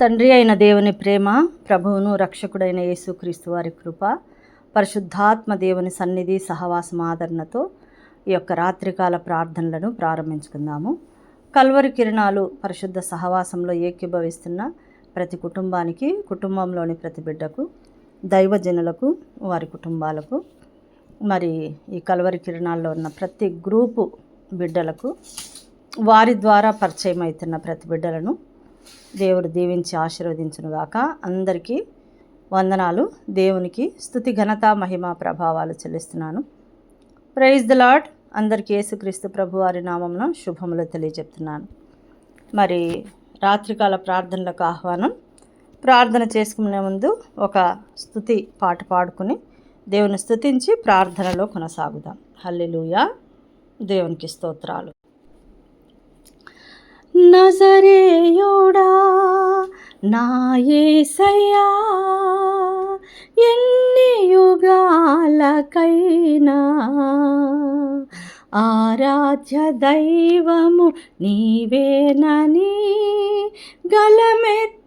తండ్రి అయిన దేవుని ప్రేమ ప్రభువును రక్షకుడైన యేసుక్రీస్తు వారి కృప పరిశుద్ధాత్మ దేవుని సన్నిధి సహవాసం ఆదరణతో ఈ యొక్క రాత్రికాల ప్రార్థనలను ప్రారంభించుకుందాము. కల్వరి కిరణాలు పరిశుద్ధ సహవాసంలో ఏకీభవిస్తున్న ప్రతి కుటుంబానికి కుటుంబంలోని ప్రతి బిడ్డకు దైవజనులకు వారి కుటుంబాలకు మరి ఈ కల్వరి కిరణాల్లో ఉన్న ప్రతి గ్రూపు బిడ్డలకు వారి ద్వారా పరిచయం అవుతున్న ప్రతి బిడ్డలను దేవుడు దీవించి ఆశీర్వదించునుగాక అందరికీ వందనాలు. దేవునికి స్థుతి ఘనత మహిమ ప్రభావాలు చెల్లిస్తున్నాను. ప్రైజ్ ద లాడ్ అందరికీ యేసుక్రీస్తు ప్రభు వారి నామంలో శుభములు తెలియజెప్తున్నాను. మరి రాత్రికాల ప్రార్థనలకు ఆహ్వానం. ప్రార్థన చేసుకునే ముందు ఒక స్థుతి పాట పాడుకుని దేవుని స్థుతించి ప్రార్థనలో కొనసాగుదాం. హల్లెలూయా. దేవునికి స్తోత్రాలు. నజరేయుడా నాయసయ్యా ఎన్ని యుగాలకైనా ఆరాధ్య దైవము నీవేనని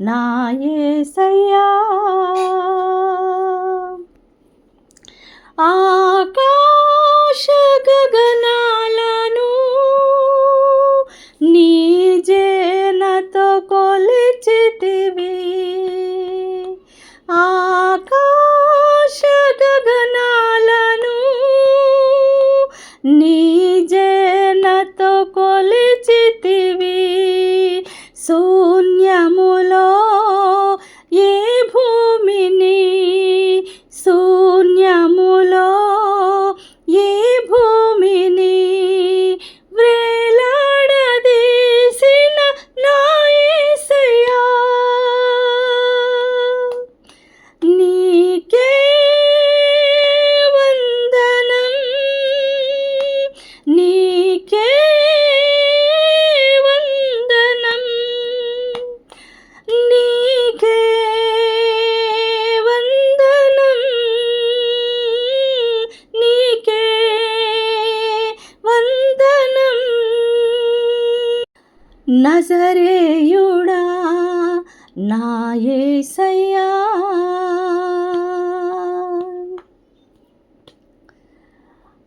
నా యేసయ్యా ఆకాశ గగనాలను నీ జేనతో కొలిచితివి నా యేసయ్యా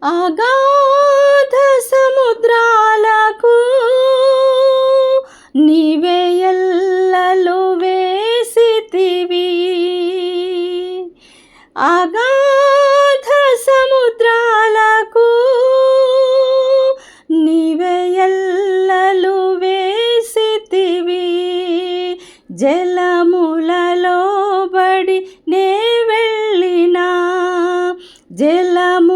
అగాధ సముద్రాలకు జలములలో బడి నే వెళ్ళినా జలము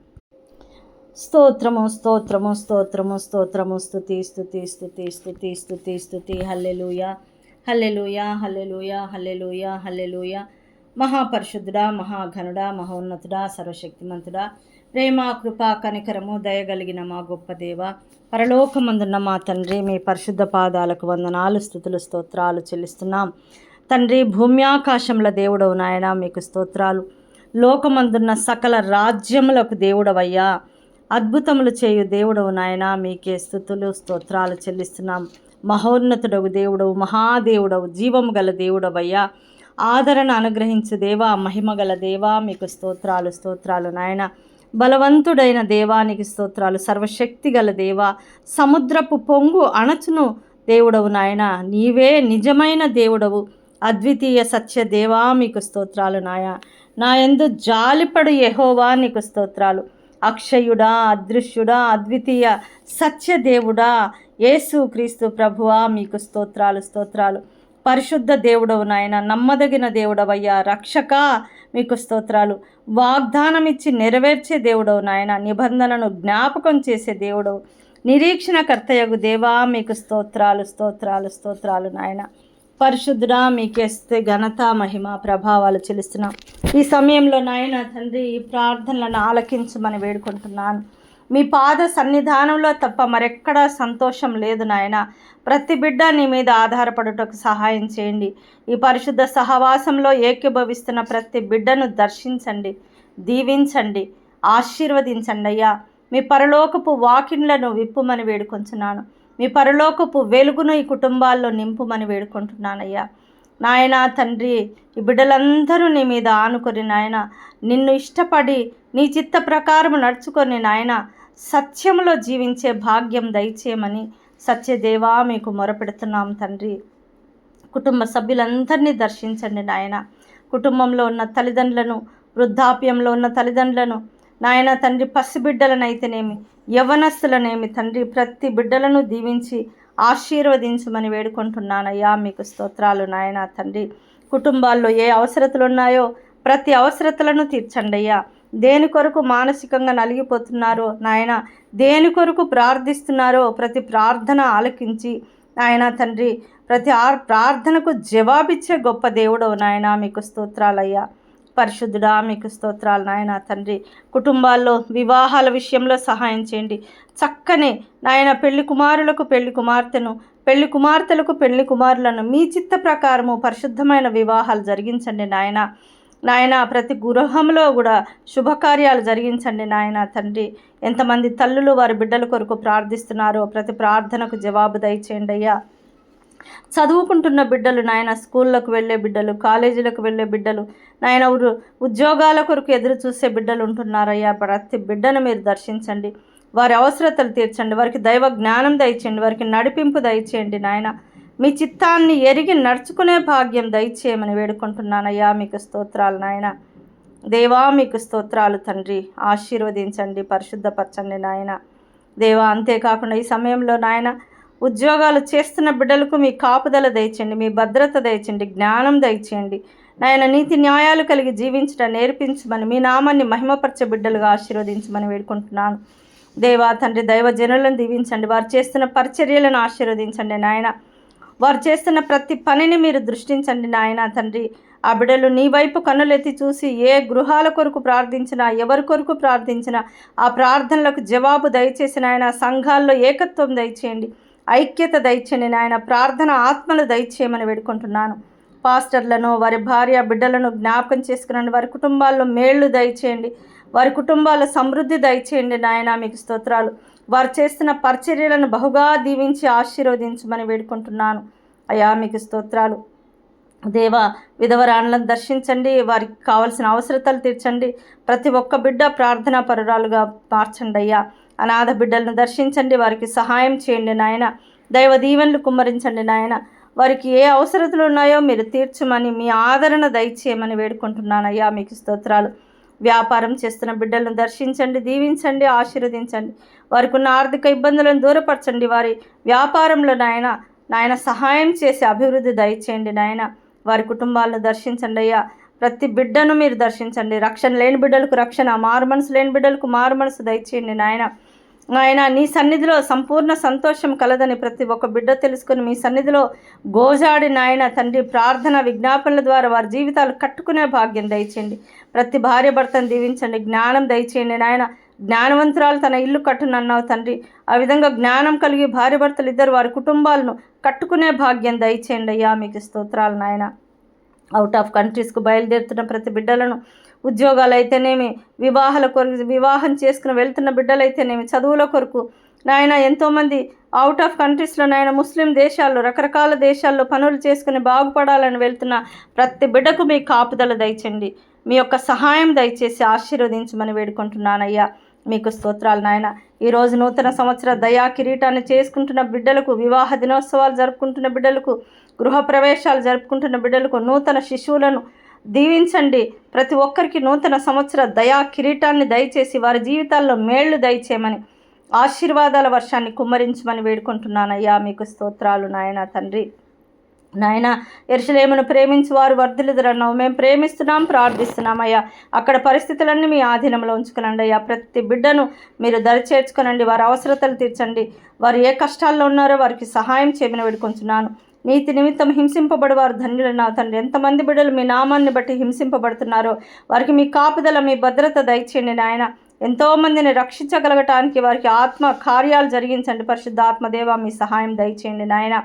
స్తోత్రము స్తోత్రము స్తోత్రము స్తోత్రము స్థుతి స్థుతి స్థుతి స్థుతి స్థుతి స్థుతి హల్లెలూయ హల్లెలూయ హల్లెలూయ హల్లెలూయ హల్లెలూయ. మహాపరిశుద్ధుడా మహాఘనుడా మహోన్నతుడా సర్వశక్తిమంతుడా ప్రేమ కృప కనికరము దయగలిగిన మా గొప్ప దేవ పరలోకమందున్న మా తండ్రి మీ పరిశుద్ధ పాదాలకు వందనాలు స్థుతులు స్తోత్రాలు చెల్లిస్తున్నాం. తండ్రి భూమ్యాకాశముల దేవుడవు నాయన మీకు స్తోత్రాలు. లోకమందున్న సకల రాజ్యములకు దేవుడవయ్యా. అద్భుతములు చేయు దేవుడవు నాయన. మీకే స్థుతులు స్తోత్రాలు చెల్లిస్తున్నాం. మహోన్నతుడవు దేవుడవు మహాదేవుడవు జీవము గల దేవుడవయ్యా. ఆదరణ అనుగ్రహించు దేవా మహిమ గల దేవా. మీకు స్తోత్రాలు స్తోత్రాలు నాయన. బలవంతుడైన దేవానికి స్తోత్రాలు. సర్వశక్తి గల దేవా. సముద్రపు పొంగు అణచును దేవుడవు నాయన. నీవే నిజమైన దేవుడవు. అద్వితీయ సత్య దేవా మీకు స్తోత్రాలు నాయ. నా ఎందు జాలిపడు యహోవా నీకు స్తోత్రాలు. అక్షయుడా అదృశ్యుడా అద్వితీయ సత్యదేవుడా. యేసు క్రీస్తు ప్రభువా మీకు స్తోత్రాలు స్తోత్రాలు. పరిశుద్ధ దేవుడవు నాయన నమ్మదగిన దేవుడవయ్యా రక్షక మీకు స్తోత్రాలు. వాగ్దానం ఇచ్చి నెరవేర్చే దేవుడవు నాయన నిబంధనను జ్ఞాపకం చేసే దేవుడవు. నిరీక్షణకర్తయగు దేవా మీకు స్తోత్రాలు స్తోత్రాలు స్తోత్రాలు నాయన. పరిశుద్ధుడా మీకేస్తే ఘనత మహిమ ప్రభావాలు చెల్లిస్తున్నాం. ఈ సమయంలో నాయన తండ్రి ఈ ప్రార్థనలను ఆలకించమని వేడుకుంటున్నాను. మీ పాద సన్నిధానంలో తప్ప మరెక్కడా సంతోషం లేదు నాయన. ప్రతి బిడ్డ నీ మీద ఆధారపడుటకు సహాయం చేయండి. ఈ పరిశుద్ధ సహవాసంలో ఏకీభవిస్తున్న ప్రతి బిడ్డను దర్శించండి దీవించండి ఆశీర్వదించండి అయ్యా. మీ పరలోకపు వాకిన్లను విప్పుమని వేడుకొంచున్నాను. మీ పరలోకపు వెలుగును ఈ కుటుంబాల్లో నింపుమని వేడుకుంటున్నానయ్యా. నాయన తండ్రి ఈ బిడ్డలందరూ నీ మీద ఆనుకొని నాయన నిన్ను ఇష్టపడి నీ చిత్త ప్రకారం నడుచుకొని నాయన సత్యంలో జీవించే భాగ్యం దయచేయమని సత్యదేవా మీకు మొరపెడుతున్నాం తండ్రి. కుటుంబ సభ్యులందరినీ దర్శించండి నాయన. కుటుంబంలో ఉన్న తల్లిదండ్రులను వృద్ధాప్యంలో ఉన్న తల్లిదండ్రులను నాయన తండ్రి పసిబిడ్డలనైతేనేమి యవనస్తులనేమి తండ్రి ప్రతి బిడ్డలను దీవించి ఆశీర్వదించమని వేడుకుంటున్నానయ్యా. మీకు స్తోత్రాలు నాయన తండ్రి. కుటుంబాల్లో ఏ అవసరతలు ఉన్నాయో ప్రతి అవసరతలను తీర్చండి అయ్యా దేని కొరకు మానసికంగా నలిగిపోతున్నారో నాయన దేని కొరకు ప్రార్థిస్తున్నారో ప్రతి ప్రార్థన ఆలకించి నాయన తండ్రి ప్రతి ఆ ప్రార్థనకు జవాబిచ్చే గొప్ప దేవుడవు నాయన. మీకు స్తోత్రాలయ్యా. పరిశుద్ధుడా మీకు స్తోత్రాలు నాయన తండ్రి. కుటుంబాల్లో వివాహాల విషయంలో సహాయం చేయండి. చక్కని నాయన పెళ్ళి కుమారులకు పెళ్ళి కుమార్తెను పెళ్ళి కుమార్తెలకు పెళ్ళి కుమారులను మీ చిత్త ప్రకారము పరిశుద్ధమైన వివాహాలు జరిగించండి నాయన. నాయన ప్రతి గృహంలో కూడా శుభకార్యాలు జరిగించండి నాయన తండ్రి. ఎంతమంది తల్లులు వారి బిడ్డల కొరకు ప్రార్థిస్తున్నారో ప్రతి ప్రార్థనకు జవాబు దయచేయండి అయ్యా. చదువుకుంటున్న బిడ్డలు నాయన స్కూళ్ళకు వెళ్ళే బిడ్డలు కాలేజీలకు వెళ్ళే బిడ్డలు నాయన ఉద్యోగాల కొరకు ఎదురు చూసే బిడ్డలు ఉంటున్నారయ్యా. ప్రతి బిడ్డను మీరు దర్శించండి. వారి అవసరతలు తీర్చండి. వారికి దైవ జ్ఞానం దయచేయండి. వారికి నడిపింపు దయచేయండి నాయన. మీ చిత్తాన్ని ఎరిగి నడుచుకునే భాగ్యం దయచేయమని వేడుకుంటున్నానయ్యా. మీకు స్తోత్రాలు నాయన. దేవా మీకు స్తోత్రాలు తండ్రి. ఆశీర్వదించండి పరిశుద్ధపరచండి నాయన. దేవా అంతేకాకుండా ఈ సమయంలో నాయన ఉద్యోగాలు చేస్తున్న బిడ్డలకు మీ కాపుదల దయచండి మీ భద్రత దయచండి జ్ఞానం దయచేయండి. నాయన నీతి న్యాయాలు కలిగి జీవించడం నేర్పించమని మీ నామాన్ని మహిమపరచ బిడ్డలుగా ఆశీర్వదించమని వేడుకుంటున్నాను. దేవా తండ్రి దైవ జనులను దీవించండి. వారు చేస్తున్న పరిచర్యలను ఆశీర్వదించండి నాయన. వారు చేస్తున్న ప్రతి పనిని మీరు దృష్టించండి నాయన. తండ్రి ఆ బిడ్డలు నీ వైపు కన్నులెత్తి చూసి ఏ గృహాల కొరకు ప్రార్థించినా ఎవరి కొరకు ప్రార్థించినా ఆ ప్రార్థనలకు జవాబు దయచేసి ఆయన సంఘాల్లో ఏకత్వం దయచేయండి. ఐక్యత దయచేయండి నాయన ప్రార్థన ఆత్మలు దయచేయమని వేడుకుంటున్నాను. పాస్టర్లను వారి భార్య బిడ్డలను జ్ఞాపకం చేసుకునండి. వారి కుటుంబాల్లో మేళ్ళు దయచేయండి. వారి కుటుంబాల సమృద్ధి దయచేయండి నాయన మీకు స్తోత్రాలు. వారు చేస్తున్న పరిచర్యలను బహుగా దీవించి ఆశీర్వదించమని వేడుకుంటున్నాను. అయా మీకు స్తోత్రాలు. దేవా విధవరాణులను దర్శించండి వారికి కావలసిన అవసరతలు తీర్చండి. ప్రతి ఒక్క బిడ్డ ప్రార్థనా పరురాలుగా మార్చండి అయ్యా. అనాథ బిడ్డలను దర్శించండి వారికి సహాయం చేయండి నాయన. దైవ దీవెనలు కుమ్మరించండి నాయన. వారికి ఏ అవసరతలు ఉన్నాయో మీరు తీర్చమని మీ ఆదరణ దయచేయమని వేడుకుంటున్నానయ్యా. మీకు స్తోత్రాలు. వ్యాపారం చేస్తున్న బిడ్డలను దర్శించండి దీవించండి ఆశీర్వదించండి. వారికి ఉన్న ఆర్థిక ఇబ్బందులను దూరపరచండి. వారి వ్యాపారంలో నాయన నాయన సహాయం చేసి అభివృద్ధి దయచేయండి నాయన. వారి కుటుంబాలను దర్శించండి అయ్యా. ప్రతి బిడ్డను మీరు దర్శించండి. రక్షణ లేని బిడ్డలకు రక్షణ మారు మనసు లేని బిడ్డలకు మారు మనసు దయచేయండి నాయన. ఆయన నీ సన్నిధిలో సంపూర్ణ సంతోషం కలదని ప్రతి ఒక్క బిడ్డ తెలుసుకుని మీ సన్నిధిలో గోజాడి నాయన తండ్రి ప్రార్థన విజ్ఞాపనల ద్వారా వారి జీవితాలు కట్టుకునే భాగ్యం దయచేయండి. ప్రతి భార్య భర్తను దీవించండి. జ్ఞానం దయచేయండి నాయన. జ్ఞానవంతురాలు తన ఇల్లు కట్టునన్నావు తండ్రి. ఆ విధంగా జ్ఞానం కలిగి భార్య భర్తలు ఇద్దరు వారి కుటుంబాలను కట్టుకునే భాగ్యం దయచేయండి అయ్యా మీకు స్తోత్రాలు నాయన. అవుట్ ఆఫ్ కంట్రీస్కు బయలుదేరుతున్న ప్రతి బిడ్డలను ఉద్యోగాలు అయితేనేమి వివాహాల కొరకు వివాహం చేసుకుని వెళ్తున్న బిడ్డలైతేనేమి చదువుల కొరకు. నాయన ఎంతోమంది అవుట్ ఆఫ్ కంట్రీస్లో నాయన ముస్లిం దేశాల్లో రకరకాల దేశాల్లో పనులు చేసుకుని బాగుపడాలని వెళ్తున్న ప్రతి బిడ్డకు మీ కాపుదల దయచండి. మీ యొక్క సహాయం దయచేసి ఆశీర్వదించమని వేడుకుంటున్నానయ్యా. మీకు స్తోత్రాలు నాయన. ఈరోజు నూతన సంవత్సర దయా కిరీటాన్ని చేసుకుంటున్న బిడ్డలకు వివాహ దినోత్సవాలు జరుపుకుంటున్న బిడ్డలకు గృహప్రవేశాలు జరుపుకుంటున్న బిడ్డలకు నూతన శిశువులను దీవించండి. ప్రతి ఒక్కరికి నూతన సంవత్సర దయా కిరీటాన్ని దయచేసి వారి జీవితాల్లో మేళ్ళు దయచేయమని ఆశీర్వాదాల వర్షాన్ని కుమ్మరించమని వేడుకుంటున్నానయ్యా. మీకు స్తోత్రాలు నాయన తండ్రి. నాయన ఎరుసలేమును ప్రేమించి వారు వర్ధిల్లుదరన్నావు. మేము ప్రేమిస్తున్నాం ప్రార్థిస్తున్నామయ్యా. అక్కడ పరిస్థితులన్నీ మీ ఆధీనంలో ఉంచుకునండి అయ్యా. ప్రతి బిడ్డను మీరు దరిచేర్చుకునండి. వారి అవసరతలు తీర్చండి. వారు ఏ కష్టాల్లో ఉన్నారో వారికి సహాయం చేయమని వేడుకుంటున్నాను నీతి నిమిత్తం హింసింపబడి వారు ధన్యులు నా తండ్రి. ఎంతమంది బిడ్డలు మీ నామాన్ని బట్టి హింసింపబడుతున్నారో వారికి మీ కాపుదల మీ భద్రత దయచేయండి నాయన. ఎంతోమందిని రక్షించగలగటానికి వారికి ఆత్మ కార్యాలు జరిగించండి. పరిశుద్ధ ఆత్మదేవ మీ సహాయం దయచేయండి నాయన.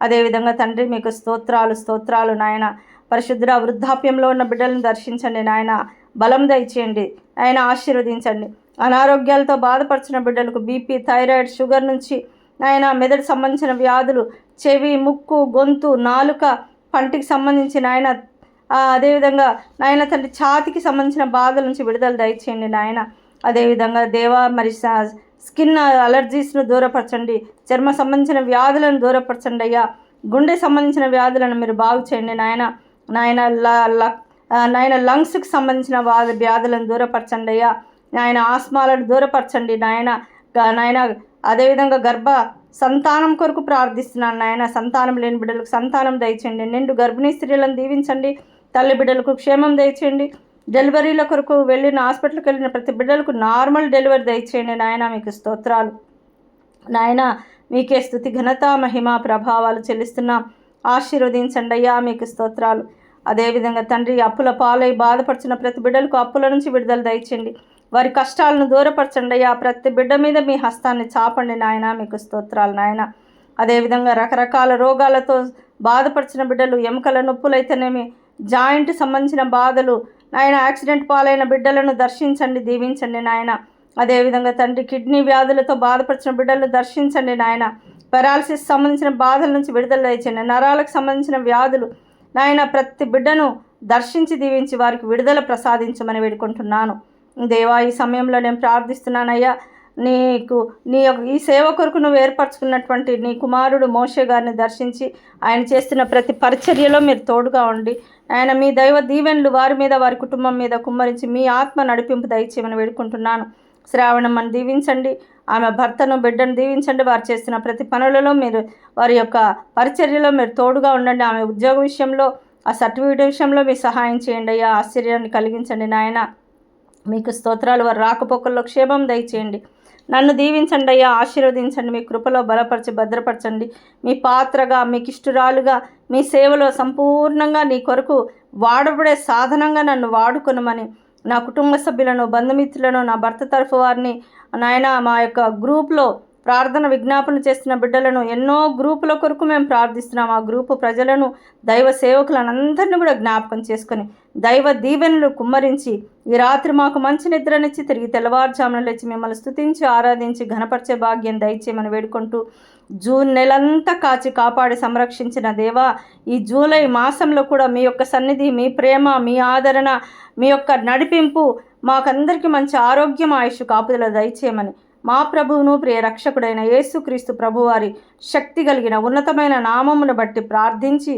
అదేవిధంగా తండ్రి మీకు స్తోత్రాలు స్తోత్రాలు నాయన. పరిశుద్ధ వృద్ధాప్యంలో ఉన్న బిడ్డలను దర్శించండి నాయన. బలం దయచేయండి. ఆయన ఆశీర్వదించండి. అనారోగ్యాలతో బాధపరిచిన బిడ్డలకు బీపీ థైరాయిడ్ షుగర్ నుంచి ఆయన మెదడు సంబంధించిన వ్యాధులు చెవి ముక్కు గొంతు నాలుక పంటికి సంబంధించిన ఆయన అదేవిధంగా నాయన తండ్రి ఛాతికి సంబంధించిన బాధల నుంచి విడుదల దయచేయండి నాయన. అదేవిధంగా దేవా మరి స్కిన్ అలర్జీస్ను దూరపరచండి. చర్మ సంబంధించిన వ్యాధులను దూరపరచండి అయ్యా. గుండె సంబంధించిన వ్యాధులను మీరు బాగు చేయండి. నాయన నాయన నాయన లంగ్స్కి సంబంధించిన వ్యాధు వ్యాధులను దూరపరచండి అయ్యా. నాయన ఆస్మాలను దూరపరచండి. నాయన నాయన అదేవిధంగా గర్భ సంతానం కొరకు ప్రార్థిస్తున్నాను. నాయన సంతానం లేని బిడ్డలకు సంతానం దయచేయండి. నిండు గర్భిణీ స్త్రీలను దీవించండి. తల్లి బిడ్డలకు క్షేమం దయచేయండి. డెలివరీల కొరకు వెళ్ళిన హాస్పిటల్కి వెళ్ళిన ప్రతి బిడ్డలకు నార్మల్ డెలివరీ దయచేయండి నాయన మీకు స్తోత్రాలు. నాయన మీకే స్థుతి ఘనత మహిమ ప్రభావాలు చెల్లిస్తున్నాం. ఆశీర్వదించండి అయ్యా మీకు స్తోత్రాలు. అదేవిధంగా తండ్రి అప్పుల పాలై బాధపడుచున్న ప్రతి బిడ్డలకు అప్పుల నుంచి విడుదల దయచండి వారి కష్టాలను దూరపరచండి అయ్యా. ప్రతి బిడ్డ మీద మీ హస్తాన్ని చాపండి నాయన మీకు స్తోత్రాలు నాయన. అదేవిధంగా రకరకాల రోగాలతో బాధపరిచిన బిడ్డలు ఎముకల నొప్పులైతేనేమి జాయింట్ సంబంధించిన బాధలు నాయన యాక్సిడెంట్ పాలైన బిడ్డలను దర్శించండి దీవించండి నాయన. అదేవిధంగా తండ్రి కిడ్నీ వ్యాధులతో బాధపరిచిన బిడ్డలను దర్శించండి నాయన. పెరాలసిస్ సంబంధించిన బాధల నుంచి విడుదల దయచండి నరాలకు సంబంధించిన వ్యాధులు నాయన ప్రతి బిడ్డను దర్శించి దీవించి వారికి విడుదల ప్రసాదించమని వేడుకుంటున్నాను. దేవా ఈ సమయంలో నేను ప్రార్థిస్తున్నానయ్యా. నీకు నీ ఈ సేవ కొరకు నువ్వు ఏర్పరచుకున్నటువంటి నీ కుమారుడు మోషే గారిని దర్శించి ఆయన చేస్తున్న ప్రతి పరిచర్యలో మీరు తోడుగా ఉండి ఆయన మీ దైవ దీవెనలు వారి మీద వారి కుటుంబం మీద కుమ్మరించి మీ ఆత్మ నడిపింపు దయచేయమని వేడుకుంటున్నాను. శ్రావణమ్మని దీవించండి ఆమె భర్తను బిడ్డను దీవించండి వారు చేస్తున్న ప్రతి పనులలో మీరు వారి యొక్క పరిచర్యలో మీరు తోడుగా ఉండండి. ఆమె ఉద్యోగ విషయంలో ఆ సర్టిఫికేట్ విషయంలో మీ సహాయం చేయండి అయ్యా. ఆశ్చర్యాన్ని కలిగించండి నాయన. మీకు స్తోత్రాలు వారు రాకపోకల్లో క్షేమం దయచేయండి. నన్ను దీవించండి అయ్యా ఆశీర్వదించండి మీ కృపలో బలపరిచి భద్రపరచండి. మీ పాత్రగా మీకు ఇష్టరాలుగా మీ సేవలో సంపూర్ణంగా నీ కొరకు వాడబడే సాధనంగా నన్ను వాడుకొనమని నా కుటుంబ సభ్యులను బంధుమిత్రులను నా భర్త తరఫు వారిని నాయన మా యొక్క గ్రూప్లో ప్రార్థన విజ్ఞాపన చేస్తున్న బిడ్డలను ఎన్నో గ్రూపుల కొరకు మేము ప్రార్థిస్తున్నాం. ఆ గ్రూపు ప్రజలను దైవ సేవకులను అందరిని కూడా జ్ఞాపకం చేసుకొని దైవ దీవెనలు కుమ్మరించి ఈ రాత్రి మాకు మంచి నిద్రనిచ్చి తిరిగి తెల్లవారుజామున లేచి మిమ్మల్ని స్థుతించి ఆరాధించి ఘనపరిచే భాగ్యం దయచేయమని వేడుకుంటూ జూన్ నెలంతా కాచి కాపాడి సంరక్షించిన దేవా ఈ జూలై మాసంలో కూడా మీ యొక్క సన్నిధి మీ ప్రేమ మీ ఆదరణ మీ యొక్క నడిపింపు మాకందరికీ మంచి ఆరోగ్యం ఆయుష్ కాపుదల దయచేయమని మా ప్రభువును ప్రియ రక్షకుడైన యేసుక్రీస్తు ప్రభువారి శక్తి కలిగిన ఉన్నతమైన నామమును బట్టి ప్రార్థించి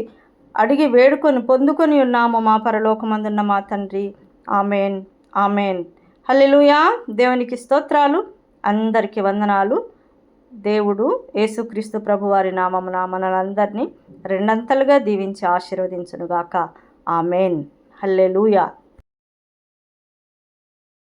అడిగి వేడుకొని పొందుకొని ఉన్నాము మా పరలోకమందున్న మా తండ్రి. ఆమెన్. ఆమెన్. హల్లెలూయా. దేవునికి స్తోత్రాలు. అందరికీ వందనాలు. దేవుడు యేసుక్రీస్తు ప్రభువారి నామమున మనలందరినీ రెండంతలుగా దీవించి ఆశీర్వదించునుగాక. ఆమెన్. హల్లెలూయా.